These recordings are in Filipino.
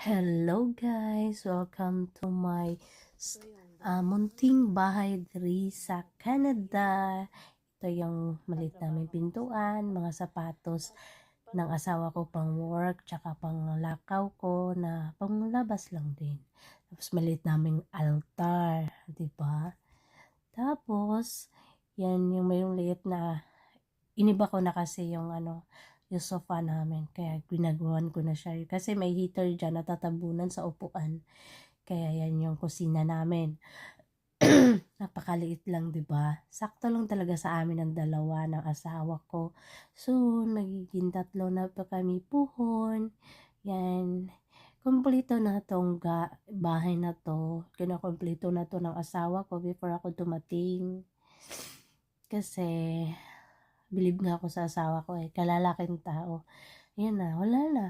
Hello guys! Welcome to my uh, munting bahay diri sa Canada. Ito yung maliit namin pintuan, mga sapatos ng asawa ko pang work, tsaka pang lakaw ko na panglabas lang din. Tapos maliit naming altar, di ba? Tapos, yan yung may liit na iniba ko na kasi yung ano, yung sofa namin. Kaya ginagawan ko na siya. Kasi may heater dyan natatabunan sa upuan. Kaya yan yung kusina namin. Napakaliit lang, 'di ba? Sakto lang talaga sa amin ang dalawa ng asawa ko. So, magiging tatlo na pa kami puhon. Yan. Kompleto na tong ga- bahay na to. Kinakompleto na to ng asawa ko before ako dumating. Kasi, bilib nga ako sa asawa ko eh. Kalalaking tao. Yan na, wala na.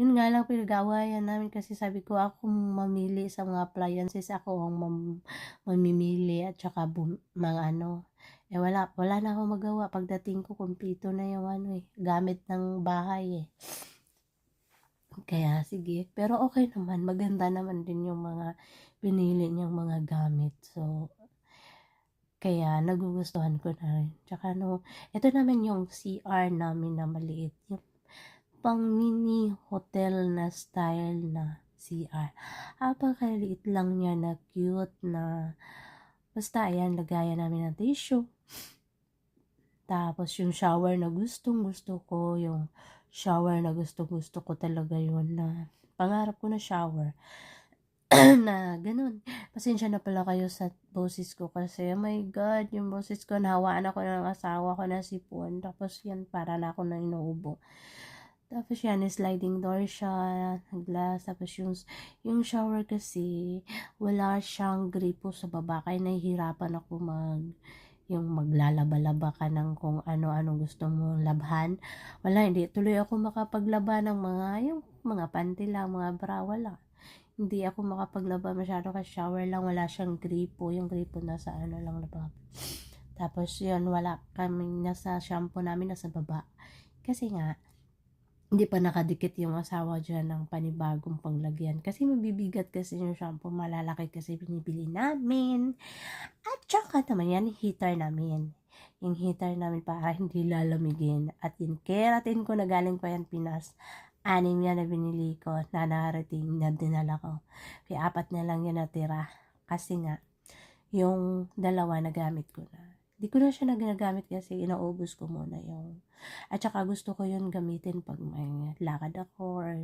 Yun nga lang pinag-awayan namin kasi sabi ko ako mamili sa mga appliances. Ako ang mam- mamimili at saka mga ano. Eh wala, wala na akong magawa. Pagdating ko, kumpleto na yung ano eh. Gamit ng bahay eh. Kaya sige. Pero okay naman. Maganda naman din yung mga pinili niyang mga gamit. So, kaya nagugustuhan ko na rin. Tsaka no, ito naman yung CR namin na maliit. Yung pang mini hotel na style na CR. Apakaliit lang niya na cute na basta ayan, lagayan namin ng tissue. Tapos yung shower na gustong gusto ko, yung shower na gusto gusto ko talaga yun na pangarap ko na shower. na ganun. Pasensya na pala kayo sa boses ko kasi, oh my God, yung boses ko, nahawaan ako ng asawa ko na sipon. Tapos yan, para na ako na inuubo. Tapos yan, sliding door siya, glass. Tapos yung, yung shower kasi, wala siyang gripo sa baba. Kaya nahihirapan ako mag, yung maglalaba-laba ka ng kung ano-ano gusto mo labhan. Wala, hindi. Tuloy ako makapaglaba ng mga, yung mga panty lang, mga bra, wala. Hindi ako makapaglaba masyado kasi shower lang, wala siyang gripo. Yung gripo nasa ano lang laba. Tapos yun, wala kaming nasa shampoo namin nasa baba. Kasi nga, hindi pa nakadikit yung asawa dyan ng panibagong panglagyan. Kasi mabibigat kasi yung shampoo, malalaki kasi binibili namin. At saka naman yan, heater namin. Yung heater namin para hindi lalamigin. At yung keratin ko na galing pa yan Pinas, anim yan na binili ko na narating na dinala ko. Kaya apat na lang yan natira. Kasi nga, yung dalawa nagamit ko na. Di ko na siya na ginagamit kasi inaubos ko muna yung at saka gusto ko yun gamitin pag may lakad ako or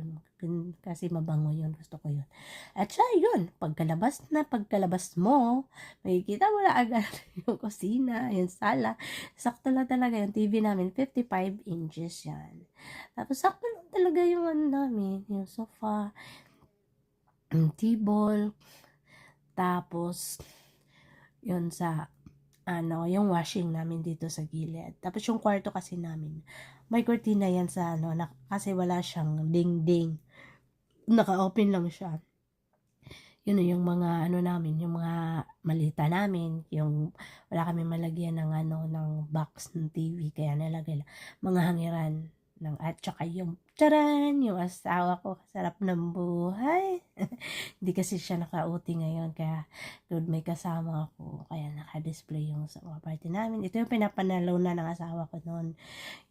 kasi mabango yun gusto ko yun. At saka yun, pagkalabas na pagkalabas mo, makikita mo na agad yung kusina, yung sala. Sakto lang talaga yung TV namin, 55 inches yan. Tapos sakto talaga yung ano namin, yung sofa, yung table, tapos yun sa ano, yung washing namin dito sa gilid. Tapos yung kwarto kasi namin, may cortina yan sa ano, na, kasi wala siyang ding-ding. Naka-open lang siya. Yun yung mga ano namin, yung mga malita namin, yung wala kami malagyan ng ano, ng box ng TV, kaya nalagay lang. Mga hangiran ng at saka yung Charan! Yung asawa ko, sarap ng buhay. Hindi kasi siya nakauti ngayon, kaya good may kasama ako. Kaya naka-display yung sa party namin. Ito yung pinapanalo na ng asawa ko noon.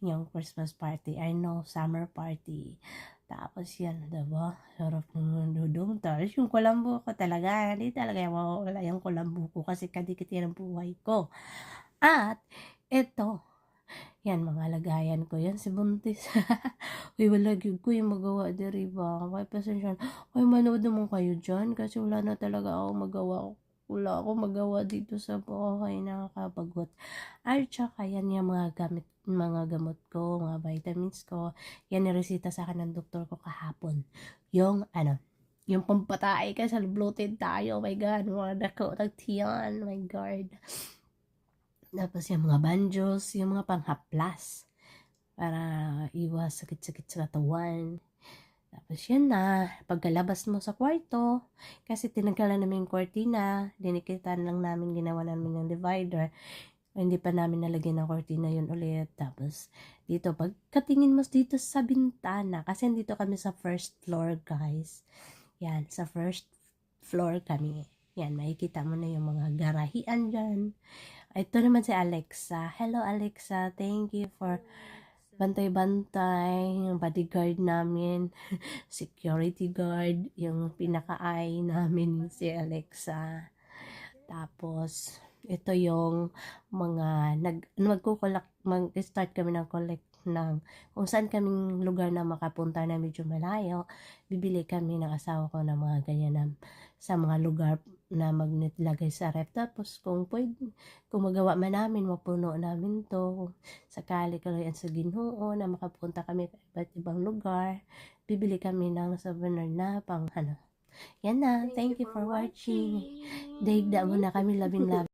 Yung Christmas party. I know, summer party. Tapos yan, diba? Sarap ng dudong. Tapos yung kulambo ko talaga, hindi talaga mawawala yung kulambo ko kasi kadikit yan ang buhay ko. At, ito, yan, mga lagayan ko. Yan, si Buntis. Uy, wala gyud ko yung magawa diri ba. Kaya pasensya. Uy, manood naman kayo dyan. Kasi wala na talaga ako magawa. Wala ako magawa dito sa bahay. Nakakabagot. At saka yan yung mga gamit mga gamot ko, mga vitamins ko. Yan niresita sa akin ng doktor ko kahapon. Yung, ano, yung pampatay ka sa bloated tayo. Oh my God, mga dako, nagtiyan. Oh my God. Tapos yung mga banjos, yung mga panghaplas para iwas sakit-sakit sa katawan. Tapos yan na, pagkalabas mo sa kwarto, kasi tinanggalan namin yung kortina, dinikitan lang namin, ginawa namin ng divider. hindi pa namin nalagyan ng cortina yun ulit. Tapos, dito, pagkatingin mo dito sa bintana, kasi dito kami sa first floor, guys. Yan, sa first floor kami. Yan, makikita mo na yung mga garahian dyan. Ito naman si Alexa. Hello, Alexa. Thank you for bantay-bantay, yung bodyguard namin, security guard, yung pinaka-eye namin si Alexa. Tapos, ito yung mga nag magkukolak mag-start kami ng collect ng kung saan kaming lugar na makapunta na medyo malayo bibili kami ng asawa ko ng mga ganyan na, sa mga lugar na magnet lagay sa ref. Tapos kung pwede kung magawa man namin mapuno namin to. Sakali kalayan sa ginoo na makapunta kami sa iba't ibang lugar bibili kami ng souvenir na pang ano. Yan na. Thank you for watching. Daigda mo na kami labing-labing.